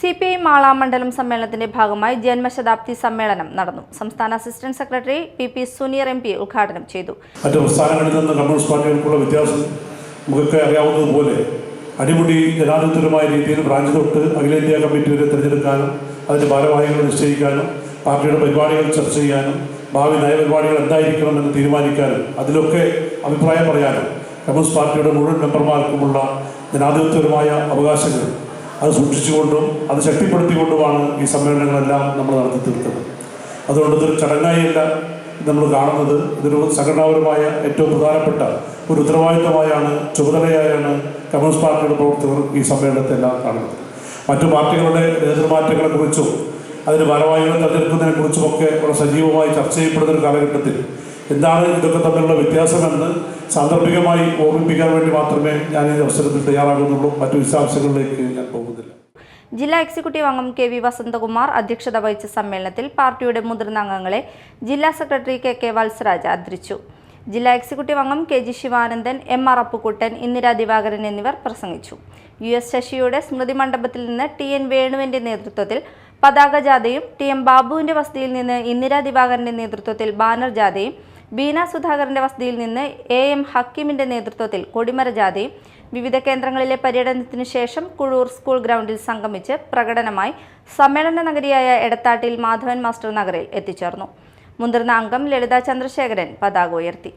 C P I Mala മണ്ഡലം സമ്മേളനത്തിന്റെ ഭാഗമായി ജന്മശതാബ്ദി സമ്മേളനം നടന്നു. സംസ്ഥാന assistant secretary P P Suneer M P ഉദ്ഘാടനം ചെയ്തു. മറ്റു സംസ്ഥാനങ്ങളിൽ നിന്ന് കമ്മ്യൂണിസ്റ്റ് പാർട്ടികൾക്കുള്ള വ്യത്യാസം നമുക്കൊക്കെ അറിയാവുന്നതുപോലെ അടിമുടി ജനാധിപത്യപരമായ രീതിയിൽ ബ്രാഞ്ച് തൊട്ട് അഖിലേന്ത്യാ കമ്മിറ്റി വരെ തിരഞ്ഞെടുക്കാനും അതിന്റെ ഭാരവാഹികൾ നിശ്ചയിക്കാനും പാർട്ടിയുടെ പരിപാടികൾ ചർച്ച ചെയ്യാനും ഭാവി നയപരിപാടികൾ എന്തായിരിക്കണമെന്ന് തീരുമാനിക്കാനും അതിലൊക്കെ അഭിപ്രായം പറയാനും കമ്മ്യൂണിസ്റ്റ് പാർട്ടിയുടെ മുഴുവൻ മെമ്പർമാർക്കുമുള്ള ജനാധിപത്യപരമായ അവകാശങ്ങൾ അത് സൂക്ഷിച്ചുകൊണ്ടും അത് ശക്തിപ്പെടുത്തിക്കൊണ്ടുമാണ് ഈ സമ്മേളനങ്ങളെല്ലാം നമ്മൾ നടത്തി തീർത്തത്. അതുകൊണ്ട് ഇതൊരു ചടങ്ങായല്ല നമ്മൾ കാണുന്നത്. ഇതൊരു സംഘടനാപരമായ ഏറ്റവും പ്രധാനപ്പെട്ട ഒരു ഉത്തരവാദിത്തമായാണ് ചുമതലയായാണ് കമ്മ്യൂണിസ്റ്റ് പാർട്ടിയുടെ പ്രവർത്തകർ ഈ സമ്മേളനത്തെ എല്ലാം കാണുന്നത്. മറ്റു പാർട്ടികളുടെ നേതൃമാറ്റങ്ങളെക്കുറിച്ചും അതിന് ഭാരവാഹികളെ തെരഞ്ഞെടുക്കുന്നതിനെ കുറിച്ചുമൊക്കെ വളരെ സജീവമായി ചർച്ച ചെയ്യപ്പെടുന്ന ഒരു കാലഘട്ടത്തിൽ എന്താണ് ഇതൊക്കെ തമ്മിലുള്ള വ്യത്യാസമെന്ന് സാന്ദർഭികമായി ഓർമ്മിപ്പിക്കാൻ വേണ്ടി മാത്രമേ ഞാൻ ഈ അവസരത്തിൽ തയ്യാറാകുന്നുള്ളൂ. മറ്റു വിശദാംശങ്ങളിലേക്ക് ഞാൻ പോകുന്നില്ല. ജില്ലാ എക്സിക്യൂട്ടീവ് അംഗം കെ വി വസന്തകുമാർ അധ്യക്ഷത വഹിച്ച സമ്മേളനത്തിൽ പാർട്ടിയുടെ മുതിർന്ന അംഗങ്ങളെ ജില്ലാ സെക്രട്ടറി കെ കെ വത്സരാജ് ആദരിച്ചു ജില്ലാ എക്സിക്യൂട്ടീവ് അംഗം K G Sivanandan M R Appukuttan Indira Divakaran എന്നിവർ പ്രസംഗിച്ചു. യു എസ് ശശിയുടെ സ്മൃതി മണ്ഡപത്തിൽ നിന്ന് ടി എൻ വേണുവിന്റെ നേതൃത്വത്തിൽ പതാക ജാഥയും ടി എം ബാബുവിന്റെ വസതിയിൽ നിന്ന് ഇന്ദിരാ ദിവാകരന്റെ നേതൃത്വത്തിൽ ബാനർ ജാഥയും ബീന സുധാകരന്റെ വസതിയിൽ നിന്ന് എ എം ഹക്കീമിന്റെ നേതൃത്വത്തിൽ കൊടിമര ജാഥയും വിവിധ കേന്ദ്രങ്ങളിലെ പര്യടനത്തിനു ശേഷം കുഴൂർ സ്കൂൾ ഗ്രൗണ്ടിൽ സംഗമിച്ച് പ്രകടനമായി സമ്മേളന നഗരിയായ എടത്താട്ടിൽ മാധവൻ മാസ്റ്റർ നഗറിൽ എത്തിച്ചേർന്നു. മുതിർന്ന അംഗം ലളിത ചന്ദ്രശേഖരൻ പതാക ഉയർത്തി.